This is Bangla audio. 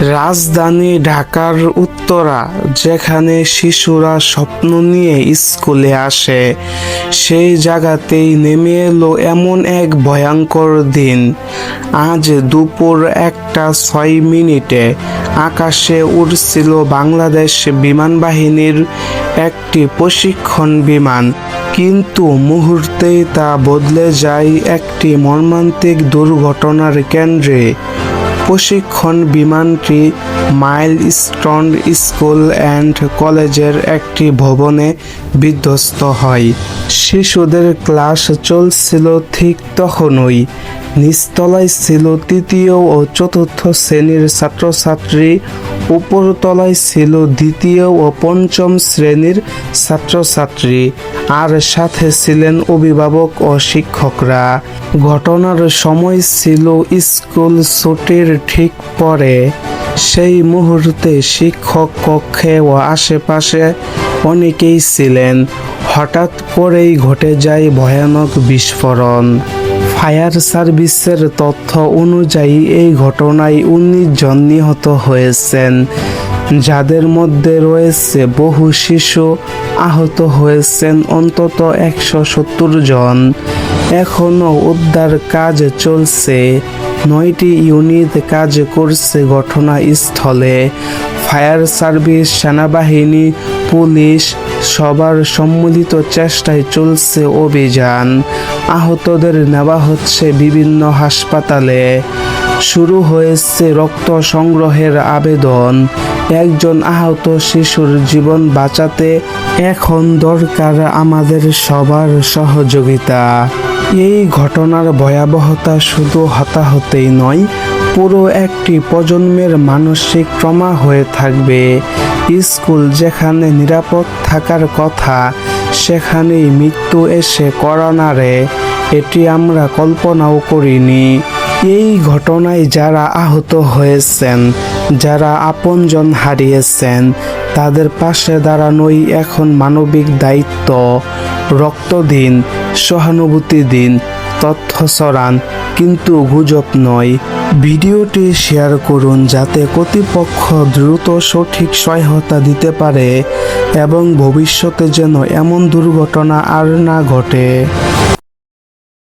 রাজধানী ঢাকার উত্তরা, যেখানে শিশুরা স্বপ্ন নিয়ে স্কুলে আসে, সেই জায়গাতেই নেমে এলো এমন এক ভয়ঙ্কর দিন। আজ দুপুর একটা ছয় মিনিটে আকাশে উড়ছিল বাংলাদেশ বিমান বাহিনীর একটি প্রশিক্ষণ বিমান। কিন্তু মুহূর্তেই তা বদলে যায় একটি মর্মান্তিক দুর্ঘটনার কেন্দ্রে। প্রশিক্ষণ বিমানটি মাইল স্টোন স্কুল অ্যান্ড কলেজের একটি ভবনে বিধ্বস্ত হয়। শিশুদের ক্লাস চলছিল ঠিক তখনই। নিচতলায় ছিল তৃতীয় ও চতুর্থ শ্রেণির ছাত্রছাত্রী, উপরতলায় ছিল দ্বিতীয় ও পঞ্চম শ্রেণির ছাত্রছাত্রী আর সাথে ছিলেন অভিভাবক ও শিক্ষকরা। ঘটনার সময় ছিল স্কুল ছুটির ঠিক পরে। সেই মুহূর্তে শিক্ষক কক্ষে ও আশেপাশে অনেকেই ছিলেন। হঠাৎ করেই ঘটে যায় ভয়ানক বিস্ফোরণ। ফায়ার সার্ভিসের তথ্য অনুযায়ী এই ঘটনায় উনিশ জন নিহত হয়েছেন। যাদের মধ্যে রয়েছে বহু শিশু আহত হয়েছেন, অন্তত একশো সত্তর জন। এখনও উদ্ধার কাজ চলছে। নয়টি ইউনিট কাজ করছে ঘটনাস্থলে। ফায়ার সার্ভিস, সেনাবাহিনী, পুলিশ সবার সম্মিলিত চেষ্টায় চলছে অভিযান। আহতদের নেওয়া হচ্ছে বিভিন্ন হাসপাতালে। শুরু হয়েছে রক্ত সংগ্রহের আবেদন। একজন আহত শিশুর জীবন বাঁচাতে এখন দরকার আমাদের সবার সহযোগিতা। এই ঘটনার ভয়াবহতা শুধু হতাহতেই নয়, পুরো একটি প্রজন্মের মানসিক ট্রমা হয়ে থাকবে। স্কুল যেখানে নিরাপদ থাকার কথা, সেখানেই মৃত্যু এসে করোনারে এটি আমরা কল্পনাও করিনি। এই ঘটনায় যারা আহত হয়েছেন, যারা আপনজন হারিয়েছেন, তাদের পাশে দাঁড়ানোই এখন মানবিক দায়িত্ব। রক্ত দিন সহানুভূতি দিন তথ্য ছড়ান কিন্তু গুজব নয়। ভিডিওটি শেয়ার করুন যাতে কর্তৃপক্ষ দ্রুত সঠিক সহায়তা দিতে পারে এবং ভবিষ্যতে যেন এমন দুর্ঘটনা আর না ঘটে।